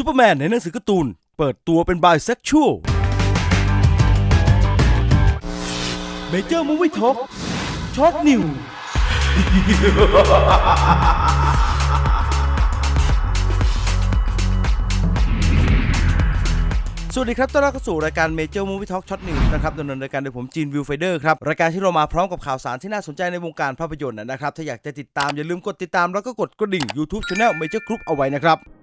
ซูเปอร์แมนในหนังสือการ์ตูน เปิดตัวเป็นไบเซ็กชวลเมเจอร์มูวี่ท็อกช็อตนิวสวัสดีครับ ต้อนรับเข้าสู่รายการ Major Movie Talk Shot News นะครับดำเนินรายการโดยผมจีนวิวไฟเดอร์ครับ รายการที่เรามาพร้อมกับข่าวสารที่น่าสนใจในวงการภาพยนตร์นะครับ ถ้าอยากจะติดตามอย่าลืมกดติดตามแล้วก็กดกระดิ่ง YouTube Channel Major Group เอาไว้นะครับ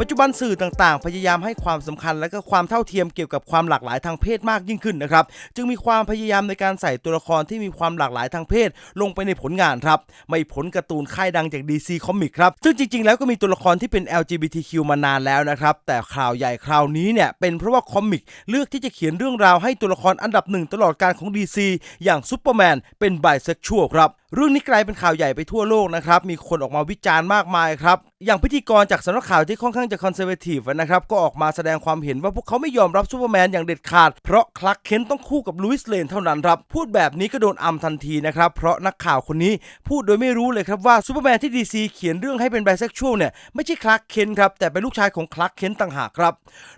ปัจจุบันสื่อต่างๆ พยายามให้ความสำคัญและก็ความเท่าเทียมเกี่ยวกับความหลากหลายทางเพศมากยิ่งขึ้นนะครับ จึงมีความพยายามในการใส่ตัวละครที่มีความหลากหลายทางเพศ ลงไปในผลงานครับ ไม่ผลการ์ตูนค่ายดังจาก DC Comics ครับ ซึ่งจริงๆ แล้วก็มีตัวละครที่เป็น LGBTQ มานานแล้วนะครับ แต่ข่าวใหญ่คราวนี้เนี่ยเป็นเพราะว่าคอมิกเลือกที่จะเขียนเรื่องราวให้ตัวละครอันดับหนึ่งตลอดการของ DC อย่างซูเปอร์แมนเป็นไบเซ็กชวลครับ เรื่องนี้กลายเป็นข่าวใหญ่ไปทั่วโลกนะครับ มีคนออกมาวิจารณ์มากมายครับ อย่างพิธีกรจากสำนักข่าวที่ค่อนข้างจะคอนเซอร์เวทีฟนะครับ ก็ออกมาแสดงความเห็นว่าพวกเขาไม่ยอมรับซูเปอร์แมนอย่างเด็ดขาด เพราะคลักเคนต้องคู่กับลุยส์เลนเท่านั้นครับ พูดแบบนี้ก็โดนอัมทันทีนะครับ เพราะนักข่าวคนนี้พูดโดยไม่รู้เลยครับว่าซูเปอร์แมนที่ดีซีเขียนเรื่องให้เป็นไบเซ็กชวลเนี่ยไม่ใช่คลักเคนครับแต่เป็นลูกชายของคลักเคนต่างหากครับ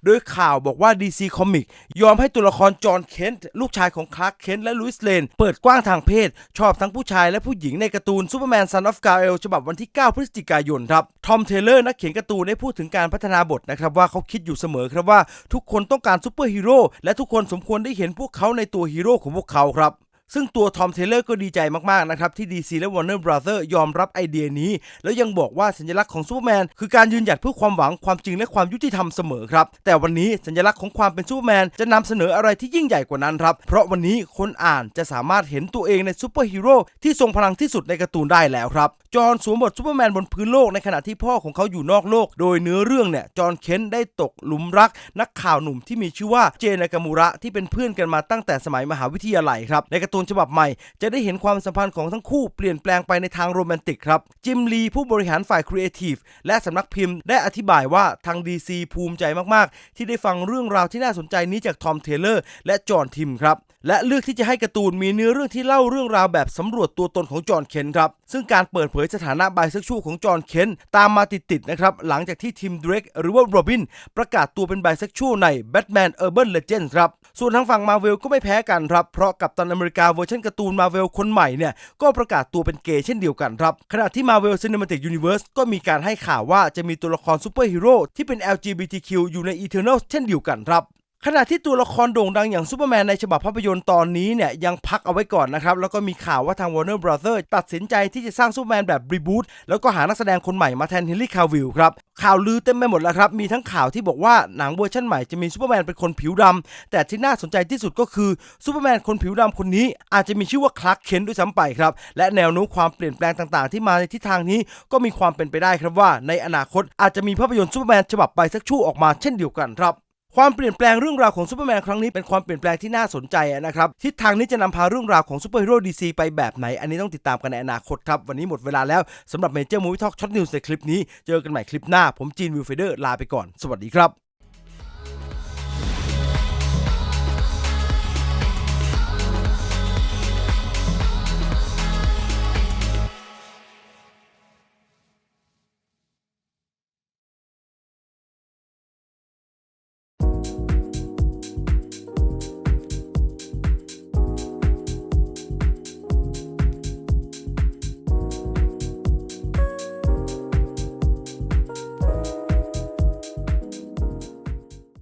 โดยข่าวบอกว่า DC Comic ยอมให้ตัวละครจอห์นเคนลูกชายของคลักเคนและลุยส์เลนเปิดกว้างทางเพศ ชอบทั้งผู้ชายและผู้หญิงในการ์ตูนซูเปอร์แมนซันออฟกาเอลฉบับวันที่ 9 พฤศจิกายนครับ ทอมเทเลอร์นักเขียนการ์ตูนได้พูดถึงการพัฒนาบทนะครับว่าเขาคิดอยู่เสมอครับว่าทุกคนต้องการซูเปอร์ฮีโร่และทุกคนสมควรได้เห็นพวกเขาในตัวฮีโร่ของพวกเขาครับ ซึ่งตัวทอมเทเลอร์ก็ดีใจมาก ๆ นะครับ ที่ DC และ Warner Brother ยอมรับไอเดียนี้ แล้วยังบอกว่าสัญลักษณ์ของซูเปอร์แมนคือการยืนหยัดเพื่อความหวังความจริงและความยุติธรรมเสมอครับ แต่วันนี้สัญลักษณ์ของความเป็นซูเปอร์แมนจะนำเสนออะไรที่ยิ่งใหญ่กว่านั้นครับ เพราะวันนี้คนอ่านจะสามารถเห็นตัวเองในซูเปอร์ฮีโร่ที่ทรงพลังที่สุดในการ์ตูนได้แล้วครับจอห์นสวมบทซูเปอร์แมนบนพื้นโลกในขณะที่พ่อของเขาอยู่นอกโลก โดยเนื้อเรื่องเนี่ยจอห์นเคนได้ตกหลุมรัก นักข่าวหนุ่มที่มีชื่อว่าเจนากามูระที่เป็นเพื่อนกันมาตั้งแต่สมัยมหาวิทยาลัยครับในการ์ตูนฉบับใหม่ จะได้เห็นความสัมพันธ์ของทั้งคู่เปลี่ยนแปลงไปในทางโรแมนติกครับ จิมลีผู้บริหารฝ่ายครีเอทีฟและสำนักพิมพ์ได้อธิบายว่าทาง DC ภูมิใจมาก ๆ ที่ได้ฟังเรื่องราวที่น่าสนใจนี้จากทอมเทเลอร์และจอห์นทิมครับและเลือกที่จะให้การ์ตูนมีเนื้อเรื่องที่เล่าเรื่องราวแบบสำรวจตัวตนของจอห์นเคนครับ ซึ่งการเปิดเผยสถานะไบเซ็กชวลของจอห์นเคนตามมาติดๆนะครับ หลังจากที่ทีมเดรกหรือว่าโรบินประกาศตัวเป็นไบเซ็กชวลใน Batman Urban Legends ครับ ส่วนทางฝั่งมาเวลก็ไม่แพ้กันครับ เพราะกับตันอเมริกาเวอร์ชันการ์ตูนมาเวลคนใหม่เนี่ย ก็ประกาศตัวเป็นเกย์เช่นเดียวกันครับ ขณะที่ Marvel Cinematic Universe ก็มีการให้ข่าวว่าจะมีตัวละครซูเปอร์ฮีโร่ที่เป็น LGBTQ อยู่ใน Eternals เช่นเดียวกันครับ ขณะที่ตัวละครโด่งดังอย่างซูเปอร์แมนในฉบับภาพยนตร์ตอนนี้เนี่ย ยังพักเอาไว้ก่อนนะครับ แล้วก็มีข่าวว่าทาง Warner Brother ตัดสินใจที่จะสร้างซูเปอร์แมนแบบรีบูตแล้วก็หานักแสดงคนใหม่มาแทนเฮนรี่คาวิลครับ ข่าวลือเต็มไปหมดแล้วครับ มีทั้งข่าวที่บอกว่าหนังเวอร์ชันใหม่จะมีซูเปอร์แมนเป็นคนผิวดำแต่ที่น่าสนใจที่สุดก็คือซูเปอร์แมนคนผิวดำคนนี้ อาจจะมีชื่อว่าคลาร์กเคนด้วยซ้ำไปครับและแนวโน้มความเปลี่ยนแปลงต่างๆ ที่มาในทิศทางนี้ก็มีความเป็นไปได้ครับว่า ในอนาคตอาจจะมีภาพยนตร์ซูเปอร์แมนฉบับไบเซ็กชวลออกมาเช่นเดียวกันครับ ความเปลี่ยนแปลงเรื่องราวของซูเปอร์แมนครั้งนี้เป็นความเปลี่ยนแปลงที่น่าสนใจนะครับทิศทางนี้จะนำพาเรื่องราวของซูเปอร์ฮีโร่ดีซีไปแบบไหน อันนี้ต้องติดตามกันในอนาคตครับ วันนี้หมดเวลาแล้วสำหรับเมเจอร์มูวี่ทอกช็อตนิวส์ในคลิปนี้ เจอกันใหม่คลิปหน้าผมจีนวิวเฟเดอร์ลาไปก่อน สวัสดีครับ